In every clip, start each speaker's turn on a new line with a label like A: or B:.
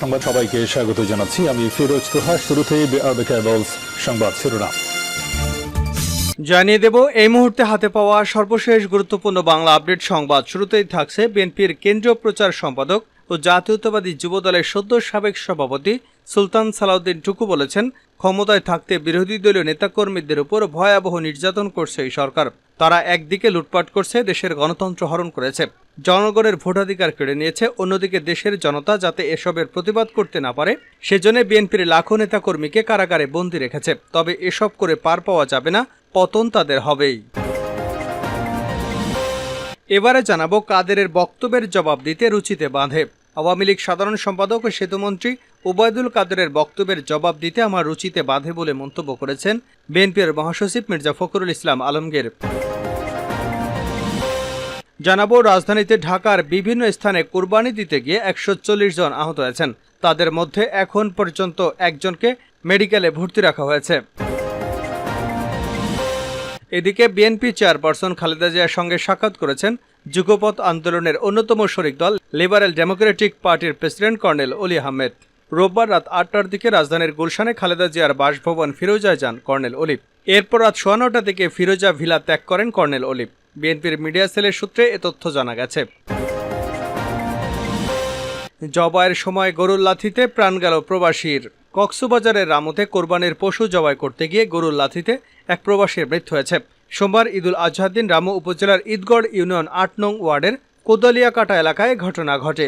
A: সংবাদ সবাইকে স্বাগত জানাচ্ছি। আমি ফিরোজ তোহা শুরুতেই সংবাদ শিরোনাম।
B: জানিয়ে দেব, এই মুহূর্তে হাতে পাওয়া সর্বশেষ গুরুত্বপূর্ণ বাংলা আপডেট সংবাদ শুরুতেই থাকছে বিএনপির কেন্দ্রীয় প্রচার সম্পাদক ও জাতীয়তাবাদী যুবদলের সদ্য সাবেক সভাপতি সুলতান সালাউদ্দিন টুকু বলেছেন, ক্ষমতায় থাকতে বিরোধী দলীয় নেতাকর্মীদের উপর ভয়াবহ নির্যাতন করছে এই সরকার। তারা একদিকে লুটপাট করছে, দেশের গণতন্ত্র হরণ করেছে। জনগণের ভোটাধিকার কেড়ে নিয়েছে, অন্যদিকে দেশের জনতা যাতে এসবের প্রতিবাদ করতে না পারে, সেজন্য বিএনপির লাখো নেতাকর্মীকে কারাগারে বন্দী রেখেছে। তবে এসব করে পার পাওয়া যাবে না, পতন তাদের হবেই। এবারে জানাব কাদেরের বক্তব্যের জবাব দিতে রুচিতে বাঁধে। আওয়ামী লীগ সাধারণ সম্পাদক ও সেতুমন্ত্রী ওবায়দুল কাদেরের বক্তব্যের জবাব দিতে আমার রুচিতে বাঁধে বলে মন্তব্য করেছেন বিএনপির মহাসচিব মির্জা ফখরুল ইসলাম আলমগীর। জানাব, রাজধানীতে ঢাকার বিভিন্ন স্থানে কোরবানি দিতে গিয়ে একশো চল্লিশ জন আহত হয়েছেন। তাদের মধ্যে এখন পর্যন্ত একজনকে মেডিকেলে ভর্তি রাখা হয়েছে। এদিকে বিএনপি চেয়ারপারসন খালেদা জিয়ার সঙ্গে সাক্ষাৎ করেছেন যুগপথ আন্দোলনের অন্যতম শরিক দল লিবারেল ডেমোক্রেটিক পার্টির প্রেসিডেন্ট কর্নেল অলি আহমেদ। রোববার রাত আটটার দিকে রাজধানীর গুলশানে খালেদা জিয়ার বাসভবন ফিরোজায় যান কর্নেল অলিপ। এরপর রাত সোয়া নটা থেকে ফিরোজা ভিলা ত্যাগ করেন কর্নেল অলিপ। বিএনপির মিডিয়া সেলের সূত্রে এ তথ্য জানা গেছে। জবাইয়ের সময় গরুর লাথিতে প্রাণ গেল প্রবাসীর। কক্সবাজারের রামুতে কোরবানির পশু জবাই করতে গিয়ে গরুর লাথিতে এক প্রবাসীর মৃত্যু হয়েছে। সোমবার ঈদুল আজহার দিন রামু উপজেলার ঈদগড় ইউনিয়ন আট নং ওয়ার্ডের কোদালিয়াকাটা এলাকায় ঘটনা ঘটে।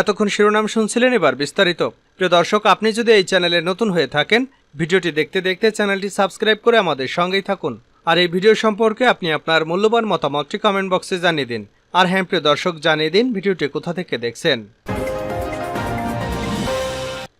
B: এতক্ষণ শিরোনাম শুনছিলেন এবার বিস্তারিত। প্রিয় দর্শক, আপনি যদি এই চ্যানেলে নতুন হয়ে থাকেন, ভিডিওটি দেখতে দেখতে চ্যানেলটি সাবস্ক্রাইব করে আমাদের সঙ্গেই থাকুন। আর এই ভিডিও সম্পর্কে আপনি আপনার মূল্যবান মতামতটি কমেন্ট বক্সে জানিয়ে দিন। আর হ্যাঁ প্রিয় দর্শক, জানিয়ে দিন ভিডিওটি কোথা থেকে দেখছেন।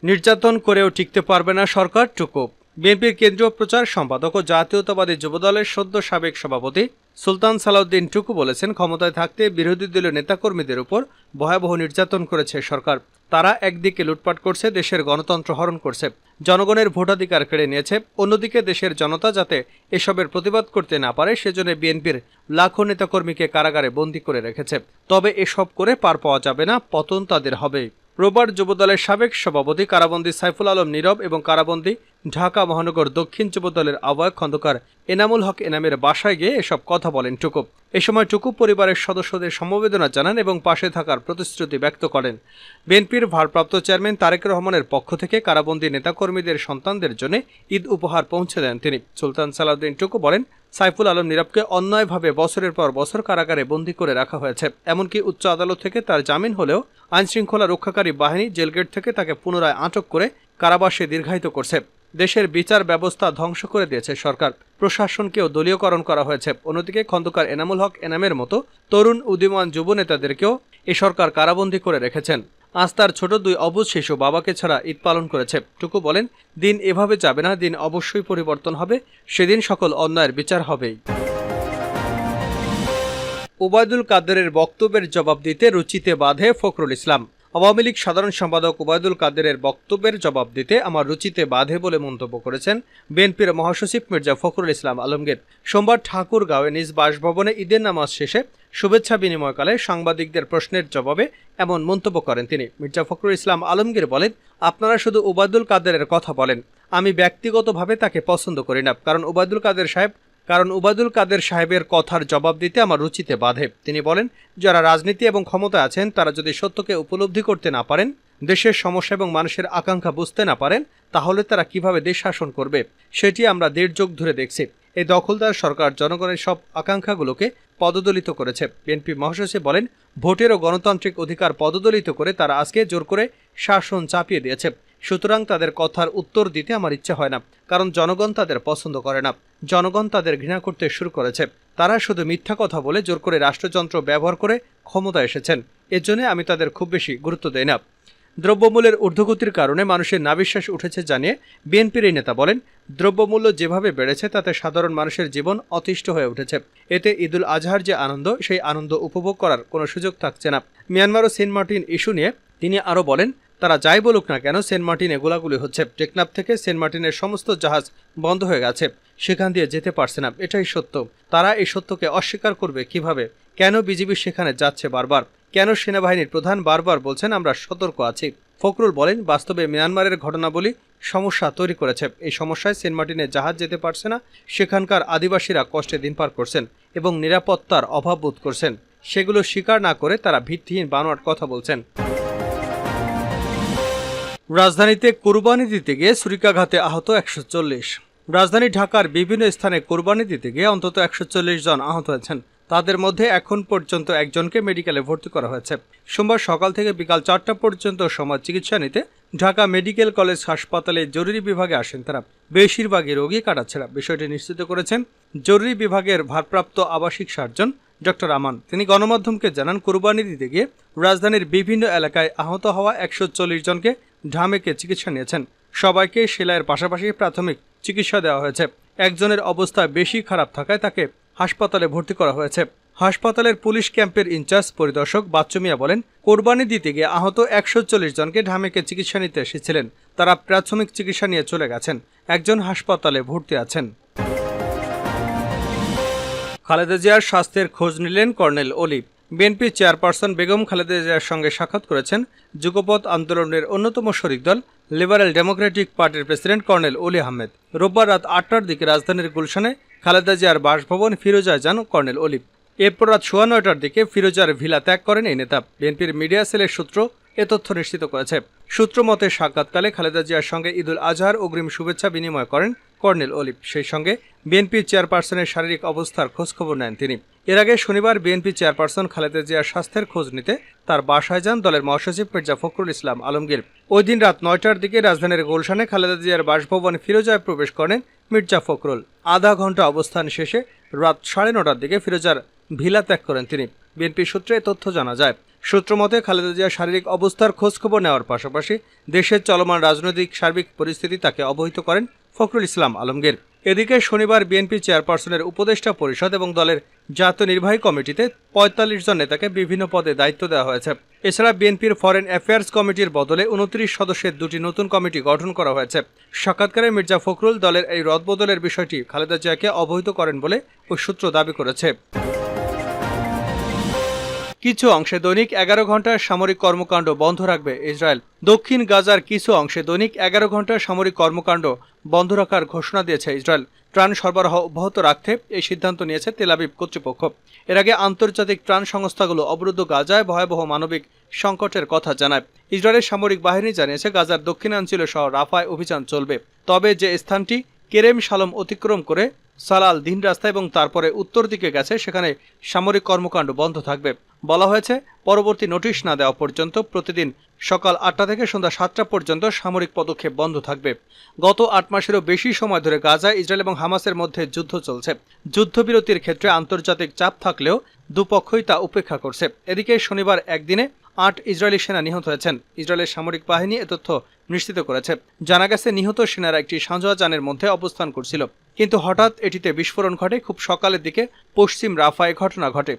B: নির্যাতন করেও টিকতে পারবে না সরকার টুকু বিএনপির কেন্দ্রীয় প্রচার সম্পাদক ও জাতীয়তাবাদী যুবদলের সদ্য সাবেক সভাপতি সুলতান সালাউদ্দিন টুকু বলেছেন, ক্ষমতায় থাকতে বিরোধী দলীয় নেতাকর্মীদের উপর ভয়াবহ নির্যাতন করেছে সরকার। তারা একদিকে লুটপাট করছে, দেশের গণতন্ত্র হরণ করছে। জনগণের ভোটাধিকার কেড়ে নিয়েছে। অন্যদিকে দেশের জনতা যাতে এসবের প্রতিবাদ করতে না পারে, সেজন্য বিএনপির লাখো নেতাকর্মীকে কারাগারে বন্দী করে রেখেছে। তবে এসব করে পার পাওয়া যাবে না, পতন তাদের হবেই। রোববার যুবদলের সাবেক সভাপতি, কারাবন্দী সাইফুল আলম নীরব এবং কারাবন্দী ঢাকা মহানগর দক্ষিণ যুবদলের আহ্বায়ক খন্দকার এনামুল হক এনামের বাসায় গিয়ে এসব কথা বলেন টুকুপ এ সময় টুকুপ পরিবারের সদস্যদের সমবেদনা জানান এবং পাশে থাকার প্রতিশ্রুতি ব্যক্ত করেন। বিএনপির ভারপ্রাপ্ত চেয়ারম্যান তারেক রহমানের পক্ষ থেকে কারাবন্দী নেতাকর্মীদের সন্তানদের জন্য ঈদ উপহার পৌঁছে দেন তিনি। সুলতান সালাউদ্দিন টুকু বলেন সাইফুল আলম নীরবকে অন্যায়ভাবে বছরের পর বছর কারাগারে বন্দী করে রাখা হয়েছে। এমনকি উচ্চ আদালত থেকে তার জামিন হলেও আইনশৃঙ্খলা রক্ষাকারী বাহিনী জেলগেট থেকে তাকে পুনরায় আটক করে কারাবাসে দীর্ঘায়িত করছে। দেশের বিচার ব্যবস্থা ধ্বংস করে দিয়েছে সরকার। প্রশাসনকেও দলীয়করণ করা হয়েছে। অন্যদিকে খন্দকার এনামুল হক এনামের মতো তরুণ উদীয়মান যুব নেতাদেরকেও এ সরকার কারাবন্দী করে রেখেছেন। আজ তার ছোট দুই অবুজ শিশু বাবাকে ছাড়া ঈদ পালন করেছে। টুকু বলেন, দিন এভাবে যাবে না, দিন অবশ্যই পরিবর্তন হবে, সেদিন সকল অন্যায়ের বিচার হবেই। ওবায়দুল কাদেরের বক্তব্যের জবাব দিতে রুচিতে বাঁধে ফখরুল ইসলাম। আওয়ামী লীগ সাধারণ সম্পাদক ওবায়দুল কাদেরের বক্তব্যের জবাব দিতে আমার রুচিতে বাধে বলে মন্তব্য করেছেন বিএনপির মহাসচিব মির্জা ফখরুল ইসলাম আলমগীর। সোমবার ঠাকুরগাঁওয়ে নিজ বাসভবনে ঈদের নামাজ শেষে শুভেচ্ছা বিনিময়কালে সাংবাদিকদের প্রশ্নের জবাবে এমন মন্তব্য করেন তিনি। মির্জা ফখরুল ইসলাম আলমগীর বলেন, আপনারা শুধু ওবায়দুল কাদেরের কথা বলেন, আমি ব্যক্তিগতভাবে তাকে পছন্দ করি না, কারণ ওবায়দুল কাদের সাহেব কারণ উবায়দুল কাদের সাহেবের কথার জবাব দিতে আমার রুচিতে বাধে। তিনি বলেন, যারা রাজনীতি এবং ক্ষমতা আছেন, তারা যদি সত্যকে উপলব্ধি করতে না পারেন, দেশের সমস্যা এবং মানুষের আকাঙ্ক্ষা বুঝতে না পারেন, তাহলে তারা কীভাবে দেশ শাসন করবে? সেটি আমরা দেড় যোগ ধরে দেখছি। এই দখলদার সরকার জনগণের সব আকাঙ্ক্ষাগুলোকে পদদলিত করেছে। বিএনপি মহাসচিব বলেন, ভোটের ও গণতান্ত্রিক অধিকার পদদলিত করে তারা আজকে জোর করে শাসন চাপিয়ে দিয়েছে। সুতরাং তাদের কথার উত্তর দিতে আমার ইচ্ছে হয় না, কারণ জনগণ তাদের পছন্দ করে না। জনগণ তাদের ঘৃণা করতে শুরু করেছে। তারা শুধু মিথ্যা কথা বলে জোর করে রাষ্ট্রযন্ত্র ব্যবহার করে ক্ষমতা এসেছেন। এর জন্য আমি তাদের খুব বেশি গুরুত্ব দেই না। দ্রব্যমূল্যের ঊর্ধ্বগতির কারণে মানুষের নাবিশ্বাস উঠেছে জানিয়ে বিএনপির এই নেতা বলেন, দ্রব্যমূল্য যেভাবে বেড়েছে, তাতে সাধারণ মানুষের জীবন অতিষ্ঠ হয়ে উঠেছে। এতে ঈদুল আজহার যে আনন্দ, সেই আনন্দ উপভোগ করার কোনো সুযোগ থাকছে না। মিয়ানমার ও সেন্ট মার্টিন ইস্যু নিয়ে তিনি আরও বলেন তারা যাই বলুক না কেন সেন্ট মার্টিনে গোলাগুলি হচ্ছে। টেকনাফ থেকে সেন্ট মার্টিনের সমস্ত জাহাজ বন্ধ হয়ে গেছে। সেখান দিয়ে যেতে পারছে না। এটাই সত্য। তারা এই সত্যকে অস্বীকার করবে কীভাবে? কেন বিজিবি সেখানে যাচ্ছে বারবার? কেন সেনাবাহিনীর প্রধান বারবার বলছেন, আমরা সতর্ক আছি ফখরুল বলেন, বাস্তবে মিয়ানমারের ঘটনাবলী সমস্যা তৈরি করেছে। এই সমস্যায় সেন্ট মার্টিনে জাহাজ যেতে পারছে না। সেখানকার আদিবাসীরা কষ্টে দিন পার করছেন এবং নিরাপত্তার অভাব বোধ করছেন। সেগুলো স্বীকার না করে তারা ভিত্তিহীন বানোয়াট কথা বলছেন। রাজধানীতে কোরবানি দিতে গিয়ে ছুরিকাঘাতে আহত একশো চল্লিশ। রাজধানী ঢাকার বিভিন্ন স্থানে কোরবানি দিতে গিয়ে অন্তত একশো চল্লিশ জন আহত হয়েছেন। তাদের মধ্যে এখন পর্যন্ত একজনকে মেডিকেলে ভর্তি করা হয়েছে। সোমবার সকাল থেকে বিকাল চারটা পর্যন্ত সময় চিকিৎসা নিতে ঢাকা মেডিকেল কলেজ হাসপাতালে জরুরি বিভাগে আসেন তারা। বেশিরভাগই রোগী কাটাচ্ছেরা বিষয়টি নিশ্চিত করেছেন, জরুরি বিভাগের ভারপ্রাপ্ত আবাসিক সার্জন ডক্টর আমান, তিনি গণমাধ্যমকে জানান, কোরবানি দিতে গিয়ে রাজধানীর বিভিন্ন এলাকায় আহত হওয়া একশো চল্লিশ জনকে ঢামেকে চিকিৎসা নিয়েছেন। সবাইকে সেলাইয়ের পাশাপাশি প্রাথমিক চিকিৎসা দেওয়া হয়েছে। একজনের অবস্থা বেশি খারাপ থাকায় তাকে হাসপাতালে ভর্তি করা হয়েছে। হাসপাতালের পুলিশ ক্যাম্পের ইনচার্জ পরিদর্শক বাচ্চু মিয়া বলেন, কোরবানি দিতে গিয়ে আহত একশো চল্লিশ জনকে ঢামেকে চিকিৎসা নিতে এসেছিলেন। তারা প্রাথমিক চিকিৎসা নিয়ে চলে গেছেন। একজন হাসপাতালে ভর্তি আছেন। খালেদা জিয়ার স্বাস্থ্যের খোঁজ নিলেন colonel Oli BNP chairperson Begum Khaleda জিয়ার সঙ্গে সাক্ষাৎ করেছেন যুগপথ আন্দোলনের অন্যতম শরিক দল, লিবারেল ডেমোক্রেটিক পার্টির প্রেসিডেন্ট কর্নেল অলি আহমেদ। রোববার রাত আটটার দিকে রাজধানীর গুলশানে খালেদা জিয়ার বাসভবন ফিরোজায় যান কর্নেল অলিভ এরপর রাত সোয়া নয়টার দিকে ফিরোজার ভিলা ত্যাগ করেন এই নেতা। বিএনপির মিডিয়া সেলের সূত্র এ তথ্য নিশ্চিত করেছে। সূত্র মতে সাক্ষাৎকালে খালেদা জিয়ার সঙ্গে ঈদুল আজহার অগ্রিম শুভেচ্ছা বিনিময় করেন কর্নেল অলিভ। সেই সঙ্গে বিএনপি চেয়ারপারসনের শারীরিক অবস্থার খোঁজখবর নেন তিনি। এর আগে শনিবার বিএনপি চেয়ারপারসন খালেদা জিয়ার স্বাস্থ্যের খোঁজ নিতে তার বাসায় যান দলের মহাসচিব মির্জা ফখরুল ইসলাম আলমগীর। ওই দিন রাত নয়টার দিকে রাজধানীর গুলশানে খালেদা জিয়ার বাসভবন ফিরোজায় প্রবেশ করেন মির্জা ফখরুল। আধা ঘণ্টা অবস্থান শেষে রাত সাড়ে নটার দিকে ফিরোজার ভিলা ত্যাগ করেন তিনি। বিএনপি সূত্রে তথ্য জানা যায় সূত্র মতে, খালেদা জিয়ার শারীরিক অবস্থার খোঁজখবর নেওয়ার পাশাপাশি দেশের চলমান রাজনৈতিক সার্বিক পরিস্থিতি তাকে অবহিত করেন ফখরুল ইসলাম আলমগীর। এদিকে শনিবার বিএনপি চেয়ারপারসনের উপদেষ্টা পরিষদ এবং দলের জাতীয় নির্বাহী কমিটিতে পঁয়তাল্লিশ জন নেতাকে বিভিন্ন পদে দায়িত্ব দেওয়া হয়েছে। এছাড়া বিএনপির ফরেন অ্যাফেয়ার্স কমিটির বদলে উনত্রিশ সদস্যের দুটি নতুন কমিটি গঠন করা হয়েছে। সাক্ষাৎকারে মির্জা ফখরুল দলের এই রদবদলের বিষয়টি খালেদা জিয়াকে অবহিত করেন বলে ওই সূত্র দাবি করেছে। কিছু অংশে দৈনিক এগারো ঘণ্টার সামরিক কর্মকাণ্ড বন্ধ রাখবে ইসরায়েল। দক্ষিণ গাজার কিছু অংশে দৈনিক এগারো ঘণ্টার সামরিক কর্মকাণ্ড বন্ধ রাখার ঘোষণা দিয়েছে ইসরায়েল। ত্রাণ সরবরাহ অব্যাহত রাখতে এই সিদ্ধান্ত নিয়েছে তেলাবিব কর্তৃপক্ষ। এর আগে আন্তর্জাতিক ত্রাণ সংস্থাগুলো অবরুদ্ধ গাজায় ভয়াবহ মানবিক সংকটের কথা জানায়। ইসরায়েলের সামরিক বাহিনী জানিয়েছে, গাজার দক্ষিণাঞ্চলে সহ রাফায় অভিযান চলবে। তবে যে স্থানটি কেরেম সালম অতিক্রম করে সালাল দিন রাস্তা এবং তারপরে উত্তর দিকে গেছে, সেখানে সামরিক কর্মকাণ্ড বন্ধ থাকবে। বলা হয়েছে, পরবর্তী নোটিশ না দেওয়া পর্যন্ত প্রতিদিন সকাল আটটা থেকে সন্ধ্যা সাতটা পর্যন্ত সামরিক পদক্ষেপ বন্ধ থাকবে। গত আট মাসেরও বেশি সময় ধরে গাজা, ইসরায়েল এবং হামাসের মধ্যে যুদ্ধ চলছে। যুদ্ধবিরতির ক্ষেত্রে আন্তর্জাতিক চাপ থাকলেও দুপক্ষই তা উপেক্ষা করছে। এদিকে শনিবার একদিনে আট ইসরায়েলি সেনা নিহত হয়েছেন। ইসরায়েলের সামরিক বাহিনী এ তথ্য নিশ্চিত করেছে। জানা গেছে, নিহত সেনারা একটি সাঁজোয়া যানের মধ্যে অবস্থান করছিল। কিন্তু হঠাৎ এটিতে বিস্ফোরণ ঘটে। খুব সকালের দিকে পশ্চিম রাফায় ঘটনা ঘটে।